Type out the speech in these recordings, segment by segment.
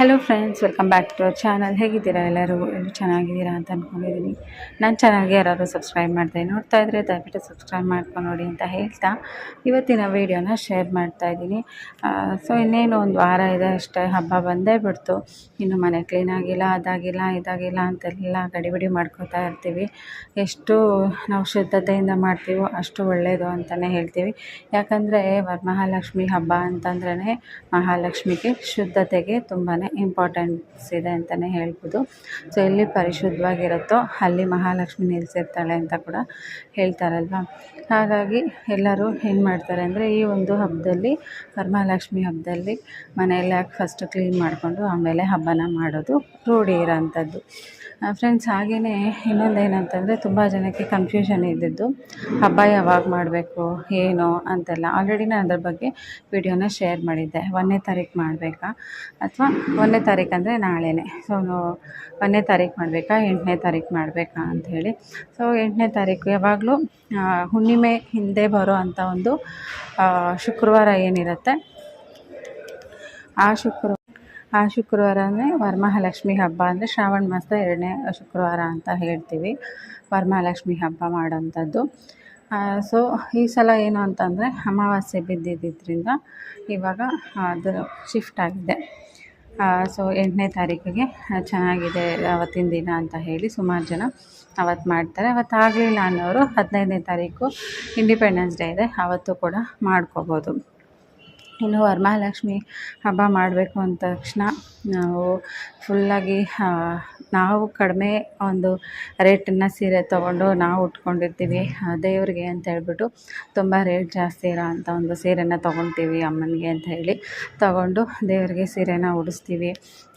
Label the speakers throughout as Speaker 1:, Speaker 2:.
Speaker 1: Hello friends welcome back to our channel ಹೇಗಿದ್ದೀರಾ ಎಲ್ಲರೂ? ಎಲ್ಲರೂ ಚೆನ್ನಾಗಿದ್ದೀರಾ ಅಂತ ಅಂದ್ಕೊಂಡಿದ್ದೀನಿ ನಾನು ಚೆನ್ನಾಗಿ ಯಾರಾದರೂ ಸಬ್ಸ್ಕ್ರೈಬ್ ಮಾಡಿದೆ, ನೋಡ್ತಾ ಇದ್ದರೆ ದಯವಿಟ್ಟು ಸಬ್ಸ್ಕ್ರೈಬ್ ಮಾಡ್ಕೊಂಡು ನೋಡಿ ಅಂತ ಹೇಳ್ತಾ ಇವತ್ತಿನ ವೀಡಿಯೋನ ಶೇರ್ ಮಾಡ್ತಾ ಇದ್ದೀನಿ. ಸೊ ಇನ್ನೇನು ಒಂದು ವಾರ ಇದೆ ಅಷ್ಟೇ, ಹಬ್ಬ ಬಂದೇ ಬಿಡ್ತು. ಇನ್ನು ಮನೆ ಕ್ಲೀನ್ ಆಗಿಲ್ಲ, ಅದಾಗಿಲ್ಲ, ಇದಾಗಿಲ್ಲ ಅಂತೆಲ್ಲ ಗಡಿಬಿಡಿ ಮಾಡ್ಕೋತಾ ಇರ್ತೀವಿ. ಎಷ್ಟು ನಾವು ಶುದ್ಧತೆಯಿಂದ ಮಾಡ್ತೀವೋ ಅಷ್ಟು ಒಳ್ಳೆಯದು ಅಂತಲೇ ಹೇಳ್ತೀವಿ. ಯಾಕಂದರೆ ವರಮಹಾಲಕ್ಷ್ಮಿ ಹಬ್ಬ ಅಂತಂದ್ರೇ ಮಹಾಲಕ್ಷ್ಮಿಗೆ ಶುದ್ಧತೆಗೆ ತುಂಬಾ ಇಂಪಾರ್ಟೆನ್ಸ್ ಇದೆ ಅಂತಲೇ ಹೇಳ್ಬೋದು. ಸೊ ಎಲ್ಲಿ ಪರಿಶುದ್ಧವಾಗಿರುತ್ತೋ ಅಲ್ಲಿ ಮಹಾಲಕ್ಷ್ಮಿ ನೆಲೆಸಿರ್ತಾಳೆ ಅಂತ ಕೂಡ ಹೇಳ್ತಾರಲ್ವ ಹಾಗಾಗಿ ಎಲ್ಲರೂ ಏನು ಮಾಡ್ತಾರೆ ಅಂದರೆ ಈ ಒಂದು ಹಬ್ಬದಲ್ಲಿ ವರಮಹಾಲಕ್ಷ್ಮಿ ಹಬ್ಬದಲ್ಲಿ ಮನೆಯೆಲ್ಲ ಫಸ್ಟ್ ಕ್ಲೀನ್ ಮಾಡಿಕೊಂಡು ಆಮೇಲೆ ಹಬ್ಬನ ಮಾಡೋದು ರೂಢಿ ಇರೋಂಥದ್ದು. ಫ್ರೆಂಡ್ಸ್ ಹಾಗೆಯೇ ಇನ್ನೊಂದು ಏನಂತಂದರೆ ತುಂಬ ಜನಕ್ಕೆ ಕನ್ಫ್ಯೂಷನ್ ಇದ್ದಿದ್ದು, ಹಬ್ಬ ಯಾವಾಗ ಮಾಡಬೇಕು, ಏನು ಅಂತೆಲ್ಲ. ಆಲ್ರೆಡಿ ನಾನು ಅದ್ರ ಬಗ್ಗೆ ವಿಡಿಯೋನ ಶೇರ್ ಮಾಡಿದ್ದೆ. ಒಂದನೇ ತಾರೀಕು ಮಾಡಬೇಕಾ? ಅಥವಾ ಒಂದನೇ ತಾರೀಕು ಅಂದರೆ ನಾಳೆನೇ. ಸೊ ಒಂದನೇ ತಾರೀಕು ಮಾಡಬೇಕಾ, ಎಂಟನೇ ತಾರೀಕು ಮಾಡಬೇಕಾ ಅಂಥೇಳಿ ಸೊ ಎಂಟನೇ ತಾರೀಕು ಯಾವಾಗಲೂ ಹುಣ್ಣಿಮೆ ಹಿಂದೆ ಬರೋ ಅಂಥ ಒಂದು ಶುಕ್ರವಾರ ಏನಿರುತ್ತೆ, ಆ ಶುಕ್ರ ಆ ಶುಕ್ರವಾರ ಅಂದರೆ ವರಮಹಾಲಕ್ಷ್ಮಿ ಹಬ್ಬ ಅಂದರೆ ಶ್ರಾವಣ ಮಾಸದ ಎರಡನೇ ಶುಕ್ರವಾರ ಅಂತ ಹೇಳ್ತೀವಿ. ವರಮಹಾಲಕ್ಷ್ಮಿ ಹಬ್ಬ ಮಾಡೋಂಥದ್ದು ಸೊ ಈ ಸಲ ಏನು ಅಂತಂದರೆ ಅಮಾವಾಸ್ಯೆ ಬಿದ್ದಿದ್ದರಿಂದ ಇವಾಗ ಅದು ಶಿಫ್ಟ್ ಆಗಿದೆ. ಸೊ ಎಂಟನೇ ತಾರೀಕಿಗೆ ಚೆನ್ನಾಗಿದೆ ಅವತ್ತಿನ ದಿನ ಅಂತ ಹೇಳಿ ಸುಮಾರು ಜನ ಅವತ್ತು ಮಾಡ್ತಾರೆ. ಅವತ್ತು ಆಗಲಿಲ್ಲ ಅನ್ನೋರು ಹದಿನೈದನೇ ತಾರೀಕು ಇಂಡಿಪೆಂಡೆನ್ಸ್ ಡೇ ಇದೆ. ಆವತ್ತು ಕೂಡ ಮಾಡ್ಕೋಬೋದು. ಇನ್ನು ವರಮಹಾಲಕ್ಷ್ಮಿ ಹಬ್ಬ ಮಾಡಬೇಕು ಅಂದ ತಕ್ಷಣ ನಾವು ಫುಲ್ಲಾಗಿ ನಾವು ಕಡಿಮೆ ಒಂದು ರೇಟನ್ನು ಸೀರೆ ತೊಗೊಂಡು ನಾವು ಉಟ್ಕೊಂಡಿರ್ತೀವಿ. ದೇವ್ರಿಗೆ ಅಂತ ಹೇಳ್ಬಿಟ್ಟು ತುಂಬ ರೇಟ್ ಜಾಸ್ತಿ ಇರೋ ಅಂಥ ಒಂದು ಸೀರೆನ ತೊಗೊಳ್ತೀವಿ ಅಮ್ಮನಿಗೆ ಅಂತ ಹೇಳಿ ತೊಗೊಂಡು ದೇವರಿಗೆ ಸೀರೆನ ಉಡಿಸ್ತೀವಿ.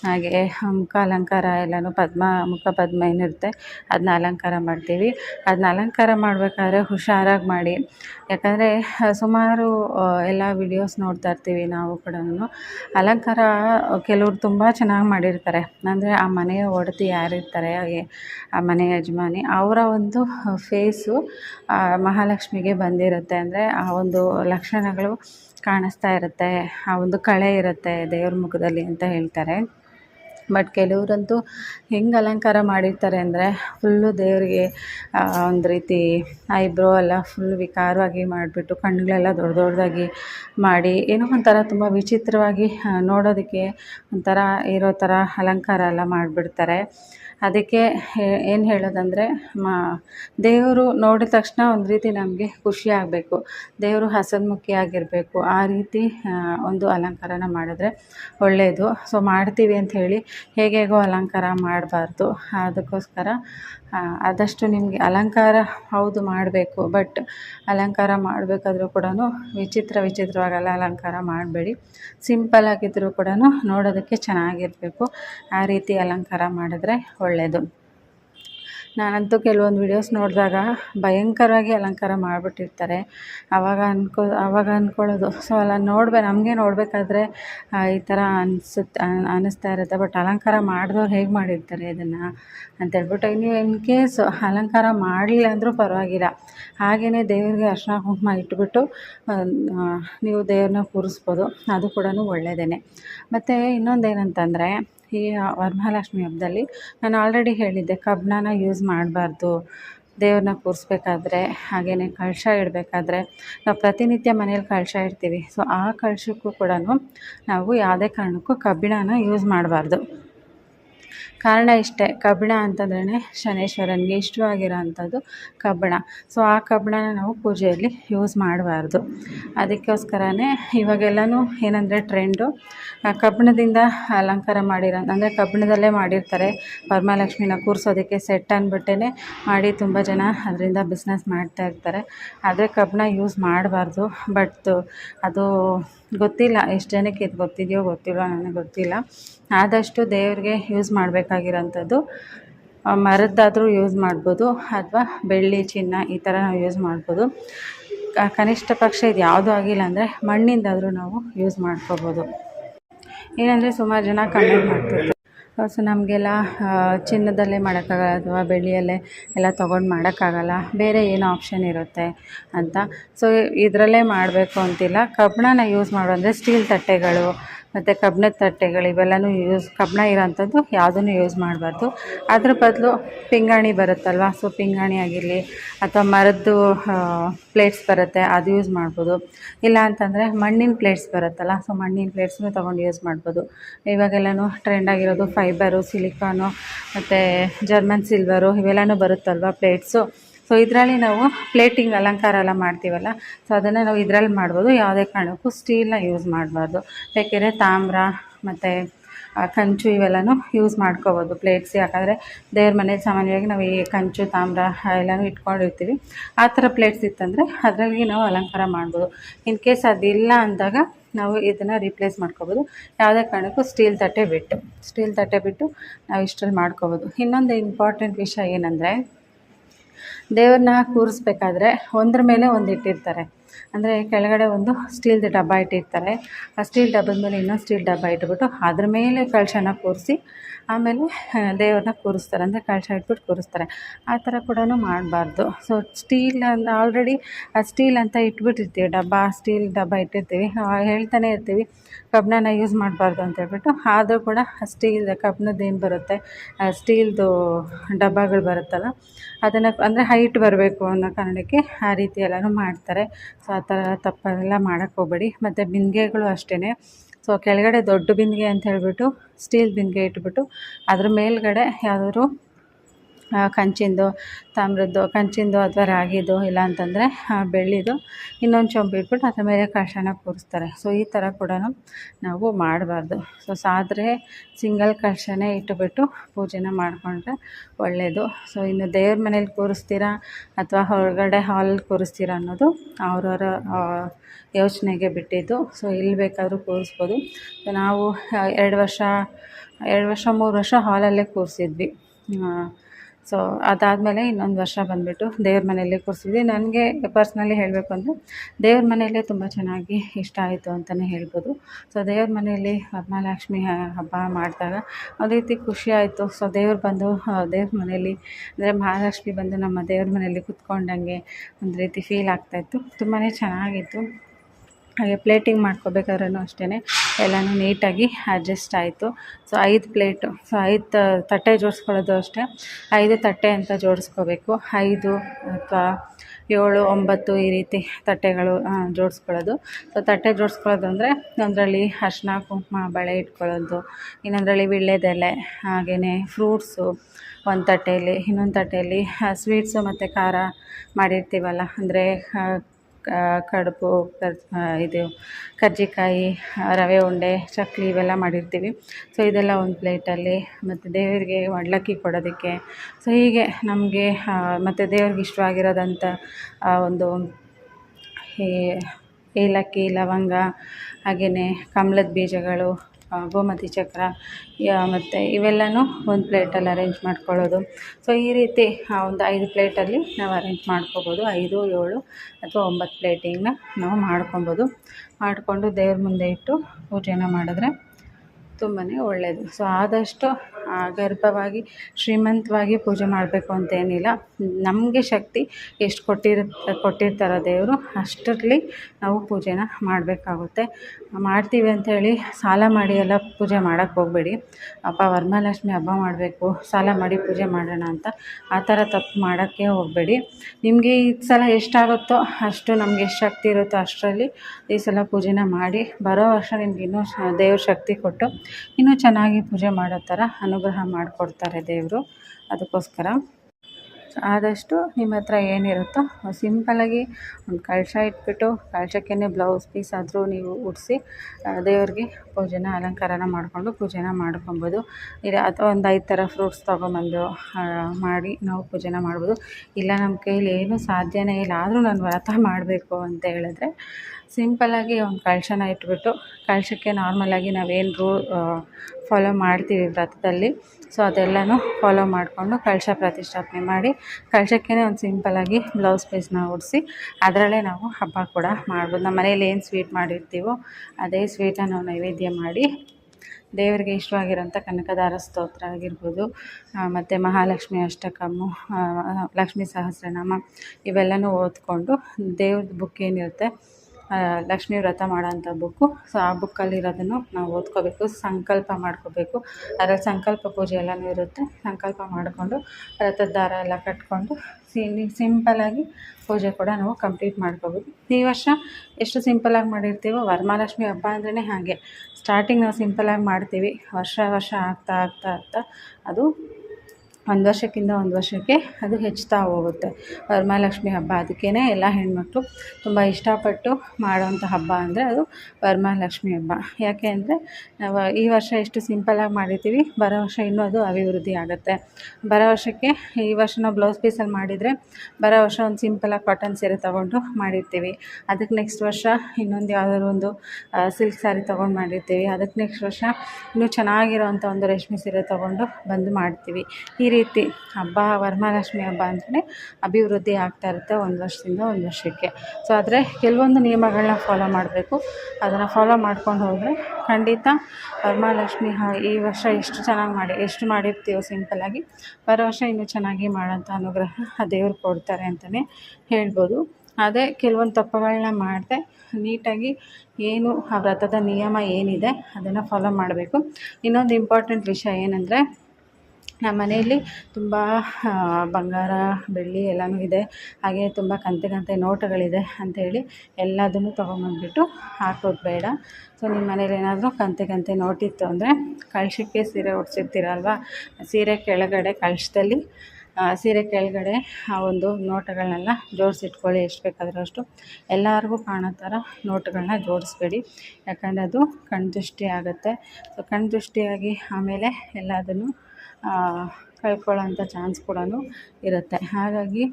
Speaker 1: ಹಾಗೆ ಮುಖ ಅಲಂಕಾರ ಎಲ್ಲನೂ ಪದ್ಮ, ಮುಖ ಪದ್ಮ ಏನಿರುತ್ತೆ ಅದನ್ನ ಅಲಂಕಾರ ಮಾಡ್ತೀವಿ. ಅದನ್ನ ಅಲಂಕಾರ ಮಾಡಬೇಕಾದ್ರೆ ಹುಷಾರಾಗಿ ಮಾಡಿ. ಯಾಕಂದರೆ ಸುಮಾರು ಎಲ್ಲ ವಿಡಿಯೋಸ್ ನೋಡ್ತಾ ಇರ್ತೀವಿ ನಾವು ಕೂಡ ಅಲಂಕಾರ ಕೆಲವರು ತುಂಬ ಚೆನ್ನಾಗಿ ಮಾಡಿರ್ತಾರೆ. ಅಂದರೆ ಆ ಮನೆಯ ಒಡತಿ ಯಾರಿರ್ತಾರೆ ಆ ಮನೆ ಯಜಮಾನಿ, ಅವರ ಒಂದು ಫೇಸು ಮಹಾಲಕ್ಷ್ಮಿಗೆ ಬಂದಿರುತ್ತೆ. ಅಂದರೆ ಆ ಒಂದು ಲಕ್ಷಣಗಳು ಕಾಣಿಸ್ತಾ ಇರುತ್ತೆ, ಆ ಒಂದು ಕಳೆ ಇರುತ್ತೆ ದೇವ್ರ ಮುಖದಲ್ಲಿ ಅಂತ ಹೇಳ್ತಾರೆ. ಬಟ್ ಕೆಲವರಂತೂ ಹೆಂಗೆ ಅಲಂಕಾರ ಮಾಡಿರ್ತಾರೆ ಅಂದರೆ ಫುಲ್ಲು ದೇವರಿಗೆ ಒಂದು ರೀತಿ ಐಬ್ರೋ ಎಲ್ಲ ಫುಲ್ ವಿಕಾರವಾಗಿ ಮಾಡಿಬಿಟ್ಟು ಕಣ್ಣುಗಳೆಲ್ಲ ದೊಡ್ಡ ದೊಡ್ಡದಾಗಿ ಮಾಡಿ ಏನೋ ಒಂಥರ ತುಂಬ ವಿಚಿತ್ರವಾಗಿ ನೋಡೋದಕ್ಕೆ ಒಂಥರ ಇರೋ ಥರ ಅಲಂಕಾರ ಎಲ್ಲ ಮಾಡಿಬಿಡ್ತಾರೆ. ಅದಕ್ಕೆ ಏನು ಹೇಳೋದಂದರೆ, ಮಾ, ದೇವರು ನೋಡಿದ ತಕ್ಷಣ ಒಂದು ರೀತಿ ನಮಗೆ ಖುಷಿ ಆಗಬೇಕು. ದೇವರು ಹಸನ್ಮುಖಿಯಾಗಿರಬೇಕು ಆ ರೀತಿ ಒಂದು ಅಲಂಕಾರನ ಮಾಡಿದ್ರೆ ಒಳ್ಳೆಯದು ಸೊ ಮಾಡ್ತೀವಿ ಅಂತ ಹೇಳಿ ಹೇಗೇಗೋ ಅಲಂಕಾರ ಮಾಡಬಾರ್ದು. ಅದಕ್ಕೋಸ್ಕರ ಆದಷ್ಟು ನಿಮಗೆ ಅಲಂಕಾರ ಹೌದು ಮಾಡಬೇಕು, ಬಟ್ ಅಲಂಕಾರ ಮಾಡಬೇಕಾದ್ರೂ ಕೂಡ ವಿಚಿತ್ರ ವಿಚಿತ್ರವಾಗೆಲ್ಲ ಅಲಂಕಾರ ಮಾಡಬೇಡಿ. ಸಿಂಪಲ್ಲಾಗಿದ್ದರೂ ಕೂಡ ನೋಡೋದಕ್ಕೆ ಚೆನ್ನಾಗಿರಬೇಕು. ಆ ರೀತಿ ಅಲಂಕಾರ ಮಾಡಿದ್ರೆ ಒಳ್ಳೆಯದು ನಾನಂತೂ ಕೆಲವೊಂದು ವೀಡಿಯೋಸ್ ನೋಡಿದಾಗ ಭಯಂಕರವಾಗಿ ಅಲಂಕಾರ ಮಾಡಿಬಿಟ್ಟಿರ್ತಾರೆ. ಆವಾಗ ಅನ್ಕೋ ಆವಾಗ ಅಂದ್ಕೊಳ್ಳೋದು ಸೊ ಅಲ್ಲ, ನೋಡ್ಬೇ, ನಮಗೆ ನೋಡಬೇಕಾದ್ರೆ ಈ ಥರ ಅನಿಸುತ್ತೆ ಅನ್ನಿಸ್ತಾ ಇರುತ್ತೆ. ಬಟ್ ಅಲಂಕಾರ ಮಾಡಿದವ್ರು ಹೇಗೆ ಮಾಡಿರ್ತಾರೆ ಇದನ್ನು ಅಂತೇಳ್ಬಿಟ್ಟು ನೀವು ಇನ್ ಕೇಸ್ ಅಲಂಕಾರ ಮಾಡಲಿಲ್ಲ ಅಂದರೂ ಪರವಾಗಿಲ್ಲ. ಹಾಗೆಯೇ ದೇವರಿಗೆ ಅರ್ಶನ ಕುಂಕುಮ ಇಟ್ಬಿಟ್ಟು ನೀವು ದೇವ್ರನ್ನ ಕೂರಿಸ್ಬೋದು. ಅದು ಕೂಡ ಒಳ್ಳೆಯದೇ ಮತ್ತು ಇನ್ನೊಂದು ಏನಂತಂದರೆ ಈ ವರಮಹಾಲಕ್ಷ್ಮಿ ಹಬ್ಬದಲ್ಲಿ ನಾನು ಆಲ್ರೆಡಿ ಹೇಳಿದ್ದೆ ಕಬ್ಬಣನ ಯೂಸ್ ಮಾಡಬಾರ್ದು, ದೇವ್ರನ್ನ ಕೂರಿಸ್ಬೇಕಾದ್ರೆ ಹಾಗೆಯೇ ಕಳಶ ಇಡಬೇಕಾದ್ರೆ, ನಾವು ಪ್ರತಿನಿತ್ಯ ಮನೇಲಿ ಕಳಶ ಇಡ್ತೀವಿ. ಸೊ ಆ ಕಳಶಕ್ಕೂ ಕೂಡ ನಾವು ಯಾವುದೇ ಕಾರಣಕ್ಕೂ ಕಬ್ಬಿಣನ ಯೂಸ್ ಮಾಡಬಾರ್ದು. ಕಾರಣ ಇಷ್ಟೇ. ಕಬ್ಬಿಣ ಅಂತಂದ್ರೇ ಶನೇಶ್ವರನಿಗೆ ಇಷ್ಟವಾಗಿರೋ ಅಂಥದ್ದು ಕಬ್ಬಣ. ಸೊ ಆ ಕಬ್ಬಿಣನ ನಾವು ಪೂಜೆಯಲ್ಲಿ ಯೂಸ್ ಮಾಡಬಾರ್ದು. ಅದಕ್ಕೋಸ್ಕರನೇ ಇವಾಗೆಲ್ಲನೂ ಏನಂದರೆ ಟ್ರೆಂಡು ಕಬ್ಬಿಣದಿಂದ ಅಲಂಕಾರ ಮಾಡಿರೋ, ಅಂದರೆ ಕಬ್ಬಿಣದಲ್ಲೇ ಮಾಡಿರ್ತಾರೆ. ವರಮಹಾಲಕ್ಷ್ಮಿನ ಕೂರಿಸೋದಕ್ಕೆ ಸೆಟ್ ಅಂದ್ಬಿಟ್ಟೇ ಮಾಡಿ ತುಂಬ ಜನ ಅದರಿಂದ ಬಿಸ್ನೆಸ್ ಮಾಡ್ತಾ ಇರ್ತಾರೆ. ಆದರೆ ಕಬ್ಬಿಣ ಯೂಸ್ ಮಾಡಬಾರ್ದು. ಬಟ್ ಅದು ಗೊತ್ತಿಲ್ಲ, ಎಷ್ಟು ಜನಕ್ಕೆ ಇದು ಗೊತ್ತಿದೆಯೋ ಗೊತ್ತಿಲ್ವೋ ನನಗೆ ಗೊತ್ತಿಲ್ಲ. ಆದಷ್ಟು ದೇವ್ರಿಗೆ ಯೂಸ್ ಮಾಡಬೇಕಾಗಿರೋಂಥದ್ದು ಮರದ್ದಾದರೂ ಯೂಸ್ ಮಾಡ್ಬೋದು, ಅಥವಾ ಬೆಳ್ಳಿ, ಚಿನ್ನ ಈ ಥರ ನಾವು ಯೂಸ್ ಮಾಡ್ಬೋದು. ಕನಿಷ್ಠ ಪಕ್ಷ ಇದು ಯಾವುದೂ ಆಗಿಲ್ಲ ಅಂದರೆ ಮಣ್ಣಿಂದಾದರೂ ನಾವು ಯೂಸ್ ಮಾಡ್ಕೋಬೋದು. ಏನಂದರೆ ಸುಮಾರು ಜನ ಕಮೆಂಟ್ ಮಾಡ್ತಿರ್ತಾರೆ ಸೊ ನಮಗೆಲ್ಲ ಚಿನ್ನದಲ್ಲೇ ಮಾಡೋಕ್ಕಾಗಲ್ಲ ಅಥವಾ ಬೆಳ್ಳಿಯಲ್ಲೇ ಎಲ್ಲ ತೊಗೊಂಡು ಮಾಡೋಕ್ಕಾಗಲ್ಲ. ಬೇರೆ ಏನು ಆಪ್ಷನ್ ಇರುತ್ತೆ ಅಂತ. ಸೊ ಇದರಲ್ಲೇ ಮಾಡಬೇಕು ಅಂತಿಲ್ಲ. ಕಬ್ಬಣನ ಯೂಸ್ ಮಾಡೋ ಅಂದರೆ ಸ್ಟೀಲ್ ತಟ್ಟೆಗಳು ಮತ್ತು ಕಬ್ಬಿಣದ ತಟ್ಟೆಗಳು ಇವೆಲ್ಲನೂ ಯೂಸ್ ಕಬ್ಬಿಣ ಇರೋಂಥದ್ದು ಯಾವುದನ್ನು ಯೂಸ್ ಮಾಡಬಾರ್ದು. ಅದ್ರ ಬದಲು ಪಿಂಗಾಣಿ ಬರುತ್ತಲ್ವ? ಸೊ ಪಿಂಗಾಣಿ ಆಗಿರಲಿ ಅಥವಾ ಮರದ್ದು ಪ್ಲೇಟ್ಸ್ ಬರುತ್ತೆ, ಅದು ಯೂಸ್ ಮಾಡ್ಬೋದು. ಇಲ್ಲ ಅಂತಂದರೆ ಮಣ್ಣಿನ ಪ್ಲೇಟ್ಸ್ ಬರುತ್ತಲ್ಲ ಸೊ ಮಣ್ಣಿನ ಪ್ಲೇಟ್ಸ್ನು ತೊಗೊಂಡು ಯೂಸ್ ಮಾಡ್ಬೋದು. ಇವಾಗೆಲ್ಲನೂ ಟ್ರೆಂಡ್ ಆಗಿರೋದು ಫೈಬರು ಸಿಲಿಕಾನು ಮತ್ತು ಜರ್ಮನ್ ಸಿಲ್ವರು ಇವೆಲ್ಲನೂ ಬರುತ್ತಲ್ವ ಪ್ಲೇಟ್ಸು ಸೊ ಇದರಲ್ಲಿ ನಾವು ಪ್ಲೇಟಿಂಗ್ ಅಲಂಕಾರ ಎಲ್ಲ ಮಾಡ್ತೀವಲ್ಲ ಸೊ ಅದನ್ನು ನಾವು ಇದರಲ್ಲಿ ಮಾಡ್ಬೋದು. ಯಾವುದೇ ಕಾರಣಕ್ಕೂ ಸ್ಟೀಲ್ನ ಯೂಸ್ ಮಾಡಬಾರ್ದು. ಬೇಕಿದ್ರೆ ತಾಮ್ರ ಮತ್ತು ಕಂಚು ಇವೆಲ್ಲನೂ ಯೂಸ್ ಮಾಡ್ಕೋಬೋದು ಪ್ಲೇಟ್ಸ್ ಯಾಕಂದರೆ ದೇವ್ರ ಮನೆ ಸಾಮಾನ್ಯವಾಗಿ ನಾವು ಈ ಕಂಚು, ತಾಮ್ರ ಎಲ್ಲನೂ ಇಟ್ಕೊಂಡಿರ್ತೀವಿ. ಆ ಥರ ಪ್ಲೇಟ್ಸ್ ಇತ್ತಂದರೆ ಅದರಲ್ಲಿ ನಾವು ಅಲಂಕಾರ ಮಾಡ್ಬೋದು. ಇನ್ ಕೇಸ್ ಅದಿಲ್ಲ ಅಂದಾಗ ನಾವು ಇದನ್ನು ರಿಪ್ಲೇಸ್ ಮಾಡ್ಕೋಬೋದು. ಯಾವುದೇ ಕಾರಣಕ್ಕೂ ಸ್ಟೀಲ್ ತಟ್ಟೆ ಬಿಟ್ಟು ಸ್ಟೀಲ್ ತಟ್ಟೆ ಬಿಟ್ಟು ನಾವು ಇಷ್ಟರಲ್ಲಿ ಮಾಡ್ಕೋಬೋದು. ಇನ್ನೊಂದು ಇಂಪಾರ್ಟೆಂಟ್ ವಿಷಯ ಏನಂದರೆ ದೇವ್ರನ್ನ ಕೂರಿಸ್ಬೇಕಾದ್ರೆ ಒಂದ್ರ ಮೇಲೆ ಒಂದು ಇಟ್ಟಿರ್ತಾರೆ. ಅಂದರೆ ಕೆಳಗಡೆ ಒಂದು ಸ್ಟೀಲ್ದು ಡಬ್ಬ ಇಟ್ಟಿರ್ತಾರೆ. ಆ ಸ್ಟೀಲ್ ಡಬ್ಬದ ಮೇಲೆ ಇನ್ನೊಂದು ಸ್ಟೀಲ್ ಡಬ್ಬ ಇಟ್ಬಿಟ್ಟು ಅದ್ರ ಮೇಲೆ ಕಳಶನ ಕೂರಿಸಿ ಆಮೇಲೆ ದೇವ್ರನ್ನ ಕೂರಿಸ್ತಾರೆ, ಅಂದರೆ ಕಳಶ ಇಟ್ಬಿಟ್ಟು ಕೂರಿಸ್ತಾರೆ. ಆ ಥರ ಕೂಡ ಮಾಡಬಾರ್ದು. ಸೊ ಸ್ಟೀಲ್ ಅಂದ ಆಲ್ರೆಡಿ ಸ್ಟೀಲ್ ಅಂತ ಇಟ್ಬಿಟ್ಟಿರ್ತೀವಿ, ಡಬ್ಬ ಸ್ಟೀಲ್ ಡಬ್ಬ ಇಟ್ಟಿರ್ತೀವಿ. ಹೇಳ್ತಾನೆ ಇರ್ತೀವಿ ಕಬ್ಬನ ಯೂಸ್ ಮಾಡಬಾರ್ದು ಅಂತ ಹೇಳ್ಬಿಟ್ಟು, ಆದರೂ ಕೂಡ ಸ್ಟೀಲ್ ಕಬ್ಬನದ್ದು ಏನು ಬರುತ್ತೆ ಸ್ಟೀಲ್ದು ಡಬ್ಬಗಳು ಬರುತ್ತಲ್ಲ, ಅದನ್ನು ಅಂದರೆ ಹೈಟ್ ಬರಬೇಕು ಅನ್ನೋ ಕಾರಣಕ್ಕೆ ಆ ರೀತಿ ಎಲ್ಲನೂ ಮಾಡ್ತಾರೆ. ಸೊ ಆ ಥರ ತಪ್ಪೆಲ್ಲ ಮಾಡೋಕ್ಕೆ ಹೋಗಬೇಡಿ. ಮತ್ತು ಬಿಂದಿಗೆಗಳು ಅಷ್ಟೇ ಸೊ ಕೆಳಗಡೆ ದೊಡ್ಡ ಬಿಂದಿಗೆ ಅಂತ ಹೇಳಿಬಿಟ್ಟು ಸ್ಟೀಲ್ ಬಿಂದಿಗೆ ಇಟ್ಬಿಟ್ಟು ಅದ್ರ ಮೇಲ್ಗಡೆ ಯಾವುದಾದ್ರು ಕಂಚಿಂದು, ತಾಮ್ರದ್ದು, ಕಂಚಿಂದು ಅಥವಾ ರಾಗಿದು ಇಲ್ಲ ಅಂತಂದರೆ ಬೆಳ್ಳಿದು ಇನ್ನೊಂದು ಚೊಂಬು ಇಟ್ಬಿಟ್ಟು ಅದ್ರ ಮೇಲೆ ಕಳಶನ ಕೂರಿಸ್ತಾರೆ. ಸೊ ಈ ಥರ ಕೂಡ ನಾವು ಮಾಡಬಾರ್ದು. ಸೊ ಸಾದರೆ ಸಿಂಗಲ್ ಕಳಶನೇ ಇಟ್ಟುಬಿಟ್ಟು ಪೂಜೆನ ಮಾಡಿಕೊಂಡ್ರೆ ಒಳ್ಳೆಯದು ಸೊ ಇನ್ನು ದೇವ್ರ ಮನೇಲಿ ಕೂರಿಸ್ತೀರಾ ಅಥವಾ ಹೊರಗಡೆ ಹಾಲಲ್ಲಿ ಕೂರಿಸ್ತೀರಾ ಅನ್ನೋದು ಅವ್ರವರ ಯೋಚನೆಗೆ ಬಿಟ್ಟಿದ್ದು. ಸೊ ಇಲ್ಲಿ ಬೇಕಾದರೂ ಕೂರಿಸ್ಬೋದು. ನಾವು ಎರಡು ವರ್ಷ ಎರಡು ವರ್ಷ, ಮೂರು ವರ್ಷ ಹಾಲಲ್ಲೇ ಕೂರಿಸಿದ್ವಿ. ಸೊ ಅದಾದಮೇಲೆ ಇನ್ನೊಂದು ವರ್ಷ ಬಂದುಬಿಟ್ಟು ದೇವ್ರ ಮನೆಯಲ್ಲೇ ಕೂರಿಸಿದ್ವಿ. ನನಗೆ ಪರ್ಸ್ನಲಿ ಹೇಳಬೇಕು ಅಂದರೆ ದೇವ್ರ ಮನೆಯಲ್ಲೇ ತುಂಬ ಚೆನ್ನಾಗಿ ಇಷ್ಟ ಆಯಿತು ಅಂತಲೇ ಹೇಳ್ಬೋದು. ಸೊ ದೇವ್ರ ಮನೆಯಲ್ಲಿ ವರಮಹಾಲಕ್ಷ್ಮಿ ಹಬ್ಬ ಮಾಡಿದಾಗ ಅದೇ ರೀತಿ ಖುಷಿ ಆಯಿತು. ಸೊ ದೇವ್ರು ಬಂದು ದೇವ್ರ ಮನೆಯಲ್ಲಿ ಅಂದರೆ ಮಹಾಲಕ್ಷ್ಮಿ ಬಂದು ನಮ್ಮ ದೇವ್ರ ಮನೆಯಲ್ಲಿ ಕೂತ್ಕೊಂಡಂಗೆ ಒಂದು ರೀತಿ ಫೀಲ್ ಆಗ್ತಾಯಿತ್ತು ತುಂಬಾ ಚೆನ್ನಾಗಿತ್ತು. ಹಾಗೆ ಪ್ಲೇಟಿಂಗ್ ಮಾಡ್ಕೋಬೇಕಾದ್ರೂ ಅಷ್ಟೇ ಎಲ್ಲನೂ ನೀಟಾಗಿ ಅಡ್ಜಸ್ಟ್ ಆಯಿತು. ಸೊ ಐದು ಪ್ಲೇಟು ಸೊ ಐದು ತಟ್ಟೆ ಜೋಡಿಸ್ಕೊಳ್ಳೋದು ಅಷ್ಟೇ. ಐದು ತಟ್ಟೆ ಅಂತ ಜೋಡಿಸ್ಕೋಬೇಕು. ಐದು ಅಥವಾ ಏಳು, ಒಂಬತ್ತು ಈ ರೀತಿ ತಟ್ಟೆಗಳು ಜೋಡಿಸ್ಕೊಳ್ಳೋದು. ಸೊ ತಟ್ಟೆ ಜೋಡಿಸ್ಕೊಳ್ಳೋದು ಅಂದರೆ ಒಂದರಲ್ಲಿ ಅರ್ಶಿನ ಕುಂಕುಮ, ಬಳೆ ಇಟ್ಕೊಳ್ಳೋದು. ಇನ್ನೊಂದರಲ್ಲಿ ವಿಳ್ಳೆದೆಲೆ ಹಾಗೆಯೇ ಫ್ರೂಟ್ಸು ಒಂದು ತಟ್ಟೆಯಲ್ಲಿ, ಇನ್ನೊಂದು ತಟ್ಟೆಯಲ್ಲಿ ಸ್ವೀಟ್ಸು ಮತ್ತು ಖಾರ ಮಾಡಿರ್ತೀವಲ್ಲ, ಅಂದರೆ ಕಡುಬು ಇದು ಕರ್ಜಿಕಾಯಿ, ರವೆ ಉಂಡೆ ಚಕ್ಕುಲಿ ಇವೆಲ್ಲ ಮಾಡಿರ್ತೀವಿ. ಸೊ ಇದೆಲ್ಲ ಒಂದು ಪ್ಲೇಟಲ್ಲಿ ಮತ್ತು ದೇವರಿಗೆ ಮಡ್ಲಕ್ಕಿ ಕೊಡೋದಕ್ಕೆ. ಸೊ ಹೀಗೆ ನಮಗೆ ಮತ್ತು ದೇವ್ರಿಗೆ ಇಷ್ಟವಾಗಿರೋದಂಥ ಒಂದು ಏಲಕ್ಕಿ, ಲವಂಗ ಹಾಗೆಯೇ ಕಮಲದ ಬೀಜಗಳು ಗೋಮತಿ ಚಕ್ರ ಮತ್ತು ಇವೆಲ್ಲನೂ ಒಂದು ಪ್ಲೇಟಲ್ಲಿ ಅರೇಂಜ್ ಮಾಡ್ಕೊಳ್ಳೋದು. ಸೊ ಈ ರೀತಿ ಒಂದು ಐದು ಪ್ಲೇಟಲ್ಲಿ ನಾವು ಅರೇಂಜ್ ಮಾಡ್ಕೊಬೋದು. ಐದು, ಏಳು ಅಥವಾ ಒಂಬತ್ತು ಪ್ಲೇಟಿಂಗ್ನ ನಾವು ಮಾಡ್ಕೊಬೋದು. ಮಾಡಿಕೊಂಡು ದೇವ್ರ ಮುಂದೆ ಇಟ್ಟು ಪೂಜೆನ ಮಾಡಿದ್ರೆ ತುಂಬಾ ಒಳ್ಳೆಯದು ಸೊ ಆದಷ್ಟು ಗರ್ಭವಾಗಿ ಶ್ರೀಮಂತವಾಗಿ ಪೂಜೆ ಮಾಡಬೇಕು ಅಂತೇನಿಲ್ಲ. ನಮಗೆ ಶಕ್ತಿ ಎಷ್ಟು ಕೊಟ್ಟಿರ, ಕೊಟ್ಟಿರ್ತಾರೋ ದೇವರು ಅಷ್ಟರಲ್ಲಿ ನಾವು ಪೂಜೆನ ಮಾಡಬೇಕಾಗುತ್ತೆ. ಮಾಡ್ತೀವಿ ಅಂಥೇಳಿ ಸಾಲ ಮಾಡಿ ಎಲ್ಲ ಪೂಜೆ ಮಾಡೋಕ್ಕೆ ಹೋಗಬೇಡಿ. ಅಪ್ಪ, ವರಮಹಾಲಕ್ಷ್ಮಿ ಹಬ್ಬ ಮಾಡಬೇಕು, ಸಾಲ ಮಾಡಿ ಪೂಜೆ ಮಾಡೋಣ ಅಂತ ಆ ಥರ ತಪ್ಪು ಮಾಡೋಕ್ಕೆ ಹೋಗಬೇಡಿ. ನಿಮಗೆ ಈ ಸಲ ಎಷ್ಟಾಗುತ್ತೋ ಅಷ್ಟು ನಮಗೆ ಎಷ್ಟು ಶಕ್ತಿ ಇರುತ್ತೋ ಅಷ್ಟರಲ್ಲಿ ಈ ಸಲ ಪೂಜೆನ ಮಾಡಿ ಬರೋ ವರ್ಷ ನಿಮ್ಗೆ ಇನ್ನೂ ದೇವ್ರ ಶಕ್ತಿ ಕೊಟ್ಟು ಇನ್ನೂ ಚೆನ್ನಾಗಿ ಪೂಜೆ ಮಾಡೋ ಥರ ಅನುಗ್ರಹ ಮಾಡಿಕೊಡ್ತಾರೆ ದೇವರು. ಅದಕ್ಕೋಸ್ಕರ ಆದಷ್ಟು ನಿಮ್ಮ ಹತ್ರ ಏನಿರುತ್ತೋ ಸಿಂಪಲಾಗಿ ಒಂದು ಕಳಶ ಇಟ್ಬಿಟ್ಟು ಕಳಶಕ್ಕೇ ಬ್ಲೌಸ್ ಪೀಸ್ ಆದರೂ ನೀವು ಉಡಿಸಿ ದೇವ್ರಿಗೆ ಪೂಜೆನ ಅಲಂಕಾರನ ಮಾಡಿಕೊಂಡು ಪೂಜೆನ ಮಾಡ್ಕೊಬೋದು. ಇಲ್ಲ ಅಥವಾ ಒಂದು ಐದು ಥರ ಫ್ರೂಟ್ಸ್ ತೊಗೊಂಬಂದು ಮಾಡಿ ನಾವು ಪೂಜೆನ ಮಾಡ್ಬೋದು. ಇಲ್ಲ ನಮ್ಮ ಕೈಲಿ ಏನೂ ಸಾಧ್ಯನೇ ಇಲ್ಲ, ಆದರೂ ನಾನು ವ್ರತ ಮಾಡಬೇಕು ಅಂತ ಹೇಳಿದ್ರೆ ಸಿಂಪಲ್ಲಾಗಿ ಒಂದು ಕಳಶನ ಇಟ್ಬಿಟ್ಟು ಕಳಶಕ್ಕೆ ನಾರ್ಮಲಾಗಿ ನಾವೇನು ರೂ ಫಾಲೋ ಮಾಡ್ತೀವಿ ವ್ರತದಲ್ಲಿ. ಸೊ ಅದೆಲ್ಲನೂ ಫಾಲೋ ಮಾಡಿಕೊಂಡು ಕಳಶ ಪ್ರತಿಷ್ಠಾಪನೆ ಮಾಡಿ ಕಳಶಕ್ಕೇ ಒಂದು ಸಿಂಪಲ್ಲಾಗಿ ಬ್ಲೌಸ್ ಪೀಸ್ನ ಉಡಿಸಿ ಅದರಲ್ಲೇ ನಾವು ಹಬ್ಬ ಕೂಡ ಮಾಡ್ಬೋದು. ನಮ್ಮ ಮನೇಲಿ ಏನು ಸ್ವೀಟ್ ಮಾಡಿರ್ತೀವೋ ಅದೇ ಸ್ವೀಟನ್ನು ನಾವು ನೈವೇದ್ಯ ಮಾಡಿ ದೇವರಿಗೆ ಇಷ್ಟವಾಗಿರೋಂಥ ಕನಕದಾರ ಸ್ತೋತ್ರ ಆಗಿರ್ಬೋದು ಮತ್ತು ಮಹಾಲಕ್ಷ್ಮಿ ಅಷ್ಟಕಮ್ಮು ಲಕ್ಷ್ಮೀ ಸಹಸ್ರನಾಮ ಇವೆಲ್ಲನೂ ಓದ್ಕೊಂಡು ದೇವ್ರದ್ದು ಬುಕ್ ಏನಿರುತ್ತೆ ಲಕ್ಷ್ಮೀ ವ್ರತ ಮಾಡೋಂಥ ಬುಕ್ಕು. ಸೊ ಆ ಬುಕ್ಕಲ್ಲಿರೋದನ್ನು ನಾವು ಓದ್ಕೋಬೇಕು, ಸಂಕಲ್ಪ ಮಾಡ್ಕೋಬೇಕು. ಅದ್ರಲ್ಲಿ ಸಂಕಲ್ಪ ಪೂಜೆ ಎಲ್ಲನೂ ಇರುತ್ತೆ. ಸಂಕಲ್ಪ ಮಾಡಿಕೊಂಡು ರಥದ ದಾರ ಎಲ್ಲ ಕಟ್ಕೊಂಡು ಸಿಂಪಲ್ ಸಿಂಪಲ್ಲಾಗಿ ಪೂಜೆ ಕೂಡ ನಾವು ಕಂಪ್ಲೀಟ್ ಮಾಡ್ಕೋಬೋದು. ಈ ವರ್ಷ ಎಷ್ಟು ಸಿಂಪಲಾಗಿ ಮಾಡಿರ್ತೀವೋ, ವರಮಹಾಲಕ್ಷ್ಮಿ ಹಬ್ಬ ಅಂದ್ರೇ ಹಾಗೆ. ಸ್ಟಾರ್ಟಿಂಗ್ ನಾವು ಸಿಂಪಲಾಗಿ ಮಾಡ್ತೀವಿ. ವರ್ಷ ವರ್ಷ ಆಗ್ತಾ ಆಗ್ತಾ ಆಗ್ತಾ, ಅದು ಒಂದು ವರ್ಷಕ್ಕಿಂತ ಒಂದು ವರ್ಷಕ್ಕೆ ಅದು ಹೆಚ್ಚುತ್ತಾ ಹೋಗುತ್ತೆ. ವರಮಹಾಲಕ್ಷ್ಮಿ ಹಬ್ಬ ಅದಕ್ಕೇ ಎಲ್ಲ ಹೆಣ್ಮಕ್ಳು ತುಂಬ ಇಷ್ಟಪಟ್ಟು ಮಾಡೋವಂಥ ಹಬ್ಬ ಅಂದರೆ ಅದು ವರಮಹಾಲಕ್ಷ್ಮಿ ಹಬ್ಬ. ಯಾಕೆ ಅಂದರೆ ನಾವು ಈ ವರ್ಷ ಎಷ್ಟು ಸಿಂಪಲ್ಲಾಗಿ ಮಾಡಿರ್ತೀವಿ, ಬರೋ ವರ್ಷ ಇನ್ನೂ ಅದು ಅಭಿವೃದ್ಧಿ ಆಗುತ್ತೆ. ಬರೋ ವರ್ಷಕ್ಕೆ ಈ ವರ್ಷ ನಾವು ಬ್ಲೌಸ್ ಪೀಸಲ್ಲಿ ಮಾಡಿದರೆ ಬರೋ ವರ್ಷ ಒಂದು ಸಿಂಪಲಾಗಿ ಕಾಟನ್ ಸೀರೆ ತೊಗೊಂಡು ಮಾಡಿರ್ತೀವಿ. ಅದಕ್ಕೆ ನೆಕ್ಸ್ಟ್ ವರ್ಷ ಇನ್ನೊಂದು ಯಾವುದಾದ್ರು ಒಂದು ಸಿಲ್ಕ್ ಸ್ಯಾರಿ ತೊಗೊಂಡು ಮಾಡಿರ್ತೀವಿ. ಅದಕ್ಕೆ ನೆಕ್ಸ್ಟ್ ವರ್ಷ ಇನ್ನೂ ಚೆನ್ನಾಗಿರೋವಂಥ ಒಂದು ರೇಷ್ಮೆ ಸೀರೆ ತೊಗೊಂಡು ಬಂದು ಮಾಡ್ತೀವಿ. ಈ ರೀತಿ ಹಬ್ಬ, ವರಮಹಾಲಕ್ಷ್ಮಿ ಹಬ್ಬ ಅಂತಲೇ ಅಭಿವೃದ್ಧಿ ಆಗ್ತಾ ಇರುತ್ತೆ ಒಂದು ವರ್ಷದಿಂದ ಒಂದು ವರ್ಷಕ್ಕೆ. ಸೊ ಆದರೆ ಕೆಲವೊಂದು ನಿಯಮಗಳನ್ನ ಫಾಲೋ ಮಾಡಬೇಕು. ಅದನ್ನು ಫಾಲೋ ಮಾಡ್ಕೊಂಡು ಹೋದರೆ ಖಂಡಿತ ವರಮಹಾಲಕ್ಷ್ಮಿ ಈ ವರ್ಷ ಎಷ್ಟು ಚೆನ್ನಾಗಿ ಮಾಡಿ, ಎಷ್ಟು ಮಾಡಿರ್ತೀವೋ ಸಿಂಪಲ್ಲಾಗಿ ಬರೋ ವರ್ಷ ಇನ್ನೂ ಚೆನ್ನಾಗಿ ಮಾಡೋಂಥ ಅನುಗ್ರಹ ಆ ದೇವ್ರು ಕೊಡ್ತಾರೆ ಅಂತಲೇ ಹೇಳ್ಬೋದು. ಅದೇ ಕೆಲವೊಂದು ತಪ್ಪುಗಳನ್ನ ಮಾಡಿದೆ ನೀಟಾಗಿ ಏನು ಆ ವ್ರತದ ನಿಯಮ ಏನಿದೆ ಅದನ್ನು ಫಾಲೋ ಮಾಡಬೇಕು. ಇನ್ನೊಂದು ಇಂಪಾರ್ಟೆಂಟ್ ವಿಷಯ ಏನಂದರೆ ನಮ್ಮ ಮನೆಯಲ್ಲಿ ತುಂಬ ಬಂಗಾರ, ಬೆಳ್ಳಿ ಎಲ್ಲನೂ ಇದೆ. ಹಾಗೆ ತುಂಬ ಕಂತೆ ಕಂತೆ ನೋಟುಗಳಿದೆ ಅಂತೇಳಿ ಎಲ್ಲದನ್ನು ತೊಗೊಂಬಂದ್ಬಿಟ್ಟು ಹಾಕೋದು ಬೇಡ. ಸೊ ನಿಮ್ಮ ಮನೇಲಿ ಏನಾದರೂ ಕಂತೆ ಕಂತೆ ನೋಟಿತ್ತು ಅಂದರೆ ಕಳಶಕ್ಕೆ ಸೀರೆ ಉಡ್ಸಿರ್ತೀರಲ್ವ? ಸೀರೆ ಕೆಳಗಡೆ ಕಳಶದಲ್ಲಿ ಸೀರೆ ಕೆಳಗಡೆ ಆ ಒಂದು ನೋಟುಗಳನ್ನೆಲ್ಲ ಜೋಡಿಸಿಟ್ಕೊಳ್ಳಿ. ಎಷ್ಟು ಬೇಕಾದರೂ ಅಷ್ಟು ಎಲ್ಲರಿಗೂ ಕಾಣೋ ಥರ ನೋಟುಗಳನ್ನ ಜೋಡಿಸ್ಬೇಡಿ. ಯಾಕಂದರೆ ಅದು ಕಣ್ದೃಷ್ಟಿ ಆಗುತ್ತೆ. ಸೊ ಕಣ್ದೃಷ್ಟಿಯಾಗಿ ಆಮೇಲೆ ಎಲ್ಲದನ್ನು ಕಳ್ಕೊಳ್ಳೋಂಥ ಚಾನ್ಸ್ ಕೂಡ ಇರುತ್ತೆ. ಹಾಗಾಗಿ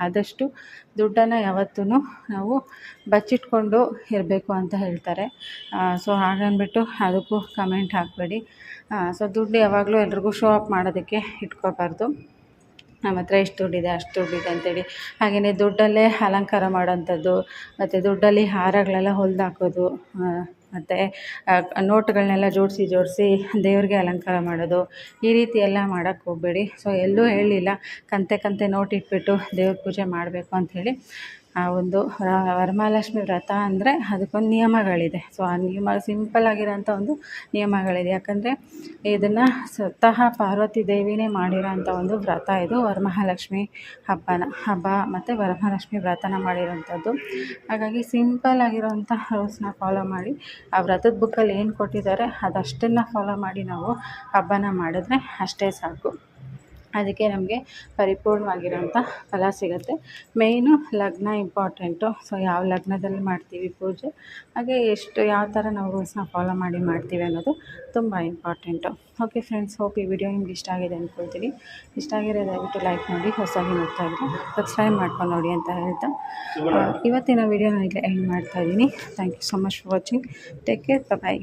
Speaker 1: ಆದಷ್ಟು ದುಡ್ಡನ್ನು ಯಾವತ್ತೂ ನಾವು ಬಚ್ಚಿಟ್ಕೊಂಡು ಇರಬೇಕು ಅಂತ ಹೇಳ್ತಾರೆ. ಸೊ, ಹಾಗನ್ಬಿಟ್ಟು ಅದಕ್ಕೂ ಕಮೆಂಟ್ ಹಾಕಬೇಡಿ. ಸೊ, ದುಡ್ಡು ಯಾವಾಗಲೂ ಎಲ್ರಿಗೂ ಶೋ ಅಪ್ ಮಾಡೋದಕ್ಕೆ ಇಟ್ಕೋಬಾರ್ದು. ನಮ್ಮ ಹತ್ರ ಎಷ್ಟು ದುಡ್ಡಿದೆ, ಅಷ್ಟು ದುಡ್ಡಿದೆ ಅಂತೇಳಿ. ಹಾಗೆಯೇ ದುಡ್ಡಲ್ಲೇ ಅಲಂಕಾರ ಮಾಡೋಂಥದ್ದು, ಮತ್ತು ದುಡ್ಡಲ್ಲಿ ಹಾರಗಳೆಲ್ಲ ಹೊಲ್ದು ಹಾಕೋದು ಮತ್ತು ನೋಟುಗಳನ್ನೆಲ್ಲ ಜೋಡಿಸಿ ಜೋಡಿಸಿ ದೇವ್ರಿಗೆ ಅಲಂಕಾರ ಮಾಡೋದು. ಈ ರೀತಿ ಎಲ್ಲ ಮಾಡೋಕ್ಕೆ ಹೋಗಬೇಡಿ. ಸೊ ಎಲ್ಲೂ ಹೇಳಿಲ್ಲ, ಕಂತೆ ಕಂತೆ ನೋಟ್ ಇಟ್ಬಿಟ್ಟು ದೇವ್ರ ಪೂಜೆ ಮಾಡಬೇಕು ಅಂಥೇಳಿ ಆ ಒಂದು ವರಮಹಾಲಕ್ಷ್ಮಿ ವ್ರತ ಅಂದರೆ ಅದಕ್ಕೊಂದು ನಿಯಮಗಳಿದೆ. ಸೊ ಆ ನಿಯಮ ಸಿಂಪಲ್ ಆಗಿರೋಂಥ ಒಂದು ನಿಯಮಗಳಿದೆ. ಯಾಕಂದರೆ ಇದನ್ನು ಸ್ವತಃ ಪಾರ್ವತಿ ದೇವಿನೇ ಮಾಡಿರೋಂಥ ಒಂದು ವ್ರತ ಇದು. ವರಮಹಾಲಕ್ಷ್ಮಿ ಹಬ್ಬನ, ಹಬ್ಬ ಮತ್ತು ವರಮಹಾಲಕ್ಷ್ಮಿ ವ್ರತನ ಮಾಡಿರೋಂಥದ್ದು. ಹಾಗಾಗಿ ಸಿಂಪಲ್ ಆಗಿರೋಂಥ ರೂಲ್ಸ್ನ ಫಾಲೋ ಮಾಡಿ, ಆ ವ್ರತದ ಬುಕ್ಕಲ್ಲಿ ಏನು ಕೊಟ್ಟಿದ್ದಾರೆ ಅದಷ್ಟನ್ನು ಫಾಲೋ ಮಾಡಿ ನಾವು ಹಬ್ಬನ ಮಾಡಿದ್ರೆ ಅಷ್ಟೇ ಸಾಕು. ಅದಕ್ಕೆ ನಮಗೆ ಪರಿಪೂರ್ಣವಾಗಿರೋಂಥ ಫಲ ಸಿಗುತ್ತೆ. ಮೇಯ್ನು ಲಗ್ನ ಇಂಪಾರ್ಟೆಂಟು ಸೊ ಯಾವ ಲಗ್ನದಲ್ಲಿ ಮಾಡ್ತೀವಿ ಪೂಜೆ? ಹಾಗೆ ಎಷ್ಟು ಯಾವ ಥರ ನಾವು ರೂಲ್ಸ್ನ ಫಾಲೋ ಮಾಡಿ ಮಾಡ್ತೀವಿ ಅನ್ನೋದು ತುಂಬ ಇಂಪಾರ್ಟೆಂಟು ಓಕೆ ಫ್ರೆಂಡ್ಸ್ ಹೋಪ್ ಈ ವಿಡಿಯೋ ನಿಮ್ಗೆ ಇಷ್ಟ ಆಗಿದೆ ಅಂದ್ಕೊಳ್ತೀವಿ ಇಷ್ಟ ಆಗಿರೋ ದಯವಿಟ್ಟು ಲೈಕ್ ಮಾಡಿ ಹೊಸದಾಗಿ ನೋಡ್ತಾ ಇದ್ದರೆ ಸಬ್ಸ್ಕ್ರೈಬ್ ಮಾಡ್ಕೊಂಡು ನೋಡಿ ಅಂತ ಹೇಳ್ತಾ. ಇವತ್ತಿನ ವಿಡಿಯೋನ ಇಲ್ಲಿ ಎಂಡ್ ಮಾಡ್ತಾ ಇದ್ದೀನಿ. Thank you so much for watching take care bye